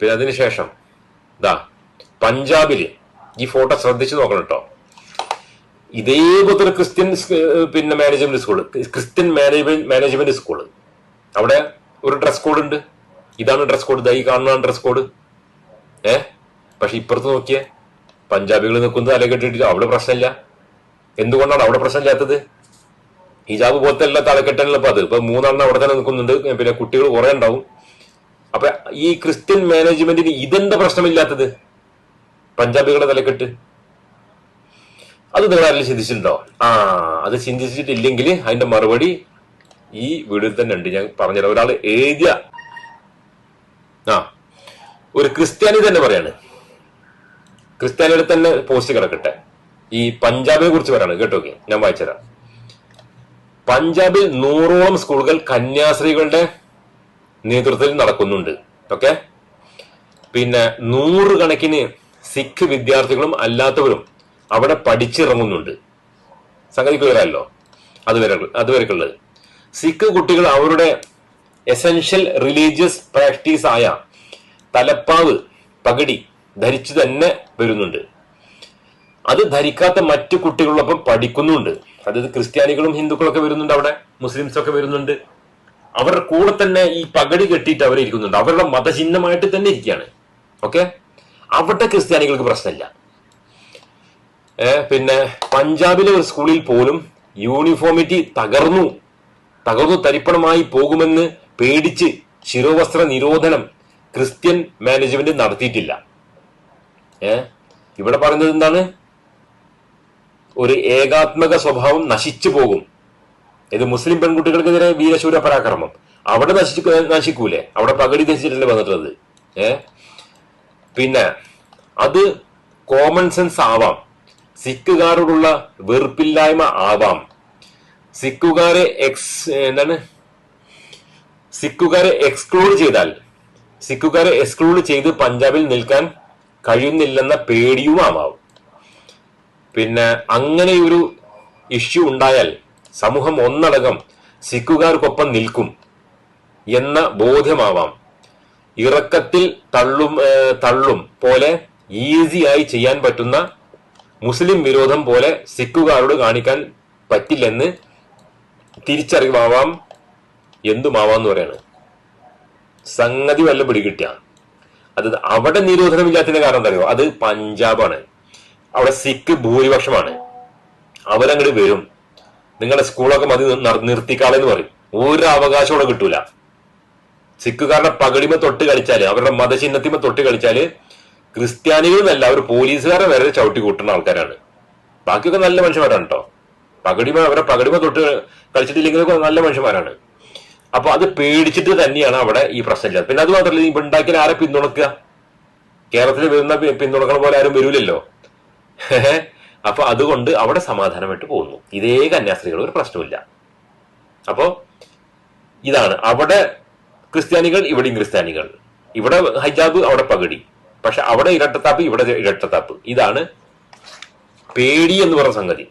പിന്നെ അതിനുശേഷം ഇതാ പഞ്ചാബിൽ ഈ ഫോട്ടോ ശ്രദ്ധിച്ചു നോക്കണം കേട്ടോ ഇതേപോലത്തെ ക്രിസ്ത്യൻ പിന്നെ management school Christian management management school അവിടെ ഒരു ഡ്രസ് കോഡ് ഉണ്ട്. ഇതാണ് ഡ്രസ് കോഡ് ഇതായി കാണുന്നതാണ് ഡ്രസ് കോഡ് ഏ? പക്ഷെ ഇപ്പുറത്ത് നോക്കിയേ പഞ്ചാബികൾ നിൽക്കുന്നത് തല കെട്ടിട്ട് അവിടെ പ്രശ്നമില്ല. എന്തുകൊണ്ടാണ് അവിടെ പ്രശ്നം പ്രശ്നമില്ലാത്തത്? ഹിജാബ് പോലത്തെ എല്ലാ തലക്കെട്ടാണല്ലോ അത്. ഇപ്പൊ മൂന്നെണ്ണം അവിടെ തന്നെ നിൽക്കുന്നുണ്ട്. പിന്നെ കുട്ടികൾ കുറെ ഉണ്ടാവും. അപ്പൊ ഈ ക്രിസ്ത്യൻ മാനേജ്മെന്റിന് ഇതെന്താ പ്രശ്നമില്ലാത്തത്? പഞ്ചാബികളുടെ തലക്കെട്ട്. അത് നിങ്ങൾ ആരെങ്കിലും ചിന്തിച്ചിട്ടുണ്ടോ? ആ അത് ചിന്തിച്ചിട്ടില്ലെങ്കിൽ അതിന്റെ മറുപടി ഈ വീഡിയോയിൽ തന്നെ ഉണ്ട്. ഞാൻ പറഞ്ഞുതരാം. ഒരാൾ എഴുതിയ ആ ഒരു ക്രിസ്ത്യാനി തന്നെ പറയാണ്. ക്രിസ്ത്യാനിയുടെ തന്നെ പോസ്റ്റ് കിടക്കട്ടെ. ഈ പഞ്ചാബിനെ കുറിച്ച് പറയാണ്. കേട്ടോ ഞാൻ വായിച്ചുതരാം. പഞ്ചാബിൽ നൂറോളം സ്കൂളുകൾ കന്യാസ്ത്രീകളുടെ നേതൃത്വത്തിൽ നടക്കുന്നുണ്ട്. ഓക്കെ പിന്നെ നൂറുകണക്കിന് സിഖ് വിദ്യാർത്ഥികളും അല്ലാത്തവരും അവിടെ പഠിച്ചിറങ്ങുന്നുണ്ട്. സംഗതി ക്ലിയറല്ലോ അതുവരെ അതുവരെക്കുള്ളത് സിഖ് കുട്ടികൾ അവരുടെ എസെൻഷ്യൽ റിലീജിയസ് പ്രാക്ടീസ് ആയ തലപ്പാവ് പകടി ധരിച്ചു തന്നെ വരുന്നുണ്ട്. അത് ധരിക്കാത്ത മറ്റു കുട്ടികളോടൊപ്പം പഠിക്കുന്നുണ്ട്. അതായത് ക്രിസ്ത്യാനികളും ഹിന്ദുക്കളൊക്കെ വരുന്നുണ്ട് അവിടെ. മുസ്ലിംസ് ഒക്കെ വരുന്നുണ്ട്. അവരുടെ കൂടെ തന്നെ ഈ പകടി കെട്ടിയിട്ട് അവർ ഇരിക്കുന്നുണ്ട്. അവരുടെ മതചിഹ്നമായിട്ട് തന്നെ ഇരിക്കുകയാണ്. ഓക്കെ അവിടെ ക്രിസ്ത്യാനികൾക്ക് പ്രശ്നമില്ല. പിന്നെ പഞ്ചാബിലെ ഒരു സ്കൂളിൽ പോലും യൂണിഫോമിറ്റി തകർന്നു. തകർന്നു തരിപ്പണമായി പോകുമെന്ന് പേടിച്ച് ശിരോവസ്ത്ര നിരോധനം ക്രിസ്ത്യൻ മാനേജ്മെന്റ് നടത്തിയിട്ടില്ല. ഏ ഇവിടെ പറയുന്നത് എന്താണ്? ഒരു ഏകാത്മക സ്വഭാവം നശിച്ചു പോകും. ഇത് മുസ്ലിം പെൺകുട്ടികൾക്കെതിരെ വീരശൂര പരാക്രമം. അവിടെ നശിച്ചു നശിക്കൂലേ? അവിടെ പകടി ധരിച്ചിട്ടല്ലേ വന്നിട്ടുള്ളത്? ഏ? പിന്നെ അത് കോമൺ സെൻസ് ആവാം. സിഖുകാരോടുള്ള വെറുപ്പില്ലായ്മ ആവാം. സിഖുകാരെ എക്സ് എന്താണ്? സിഖുകാരെ എക്സ്ക്ലൂഡ് ചെയ്താൽ സിഖുകാരെ എക്സ്ക്ലൂഡ് ചെയ്ത് പഞ്ചാബിൽ നിൽക്കാൻ കഴിയുന്നില്ലെന്ന പേടിയും ആവാം പിന്നെ അങ്ങനെ ഒരു ഇഷ്യൂ ഉണ്ടായാൽ സമൂഹം ഒന്നടങ്കം സിഖുകാർക്കൊപ്പം നിൽക്കും എന്ന ബോധ്യമാവാം. ഇറക്കത്തിൽ തള്ളും തള്ളും പോലെ ഈസിയായി ചെയ്യാൻ പറ്റുന്ന മുസ്ലിം വിരോധം പോലെ സിക്കുകാരോട് കാണിക്കാൻ പറ്റില്ലെന്ന് തിരിച്ചറിവാവാം എന്തുമാവാന്ന് പറയാണ്. സംഗതി വല്ല പിടികിട്ടിയ. അത് അവിടെ നിരോധനമില്ലാത്തതിന്റെ കാരണം എന്താ അറിയോ അത് പഞ്ചാബാണ്. അവിടെ സിഖ് ഭൂരിപക്ഷമാണ്. അവരങ്ങോട്ട് വരും. നിങ്ങളുടെ സ്കൂളൊക്കെ മതി നിർ- നിർത്തിക്കാളെന്ന് പറയും. ഒരു അവകാശം അവിടെ കിട്ടൂല. സിഖുകാരുടെ പകടിമ തൊട്ട് കളിച്ചാൽ അവരുടെ മതചിഹ്നത്തിമ തൊട്ട് കളിച്ചാൽ ക്രിസ്ത്യാനികളെന്നല്ല അവർ പോലീസുകാരെ വരെ ചവിട്ടി കൂട്ടുന്ന ആൾക്കാരാണ്. ബാക്കിയൊക്കെ നല്ല മനുഷ്യന്മാരാണ് കേട്ടോ പകടിമ അവരെ പകടിമ തൊട്ട് കളിച്ചിട്ടില്ലെങ്കിലൊക്കെ നല്ല മനുഷ്യന്മാരാണ്. അപ്പൊ അത് പേടിച്ചിട്ട് തന്നെയാണ് അവിടെ ഈ പ്രശ്നമില്ല പിന്നെ അത് മാത്രമല്ല ഈ ഉണ്ടാക്കിയാൽ ആരെ പിന്തുണക്കുക? കേരളത്തിൽ വരുന്ന പിന്തുണക്കണ പോലെ ആരും വരൂലല്ലോ. അപ്പൊ അതുകൊണ്ട് അവിടെ സമാധാനമായിട്ട് പോകുന്നു. ഇതേ കന്യാസ്ത്രീകൾ ഒരു പ്രശ്നമില്ല അപ്പോ ഇതാണ് അവിടെ ക്രിസ്ത്യാനികൾ ഇവിടെയും ക്രിസ്ത്യാനികൾ. ഇവിടെ ഹൈജാബ് അവിടെ പകടി. പക്ഷെ അവിടെ ഇരട്ടത്താപ്പ് ഇവിടെ ഇരട്ടത്താപ്പ്. ഇതാണ് പേടി എന്ന് പറഞ്ഞ സംഗതി.